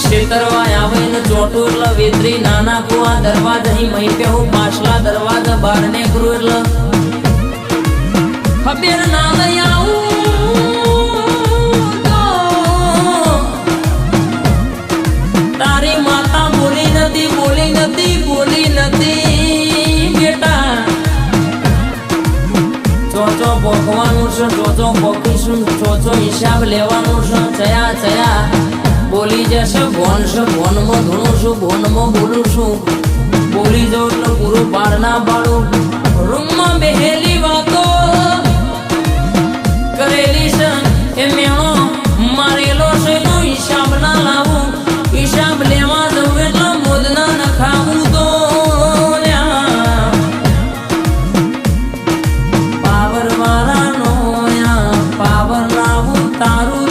છેતરવા આવે ને ચોટું એટલે નાના કુવા દરવાજા હી મહી પે પાછલા દરવાજા બહાર નીકળું એટલે ખબર ના આવું તારી માતા બોલી નથી બોલી નથી બોલી નથી ચોચો ભોગવાનું છે ચોચો ભોગીશું ચોચો હિસાબ લેવાનું છે ચયા જે છે ભોન છે ભોનમાં ધૂણું છું ભોનમાં બોલું છું. બોલી જાઉં એટલે પૂરું પાર ના પાડું રૂમમાં બેહેલી વાતો કરેલી છે. એ મેળો મારેલો છે એનો હિસાબ ના લાવું. હિસાબ લેવા જવું એટલે મોદ ના નખાવું તો પાવર વાળાનો પાવર લાવું તારું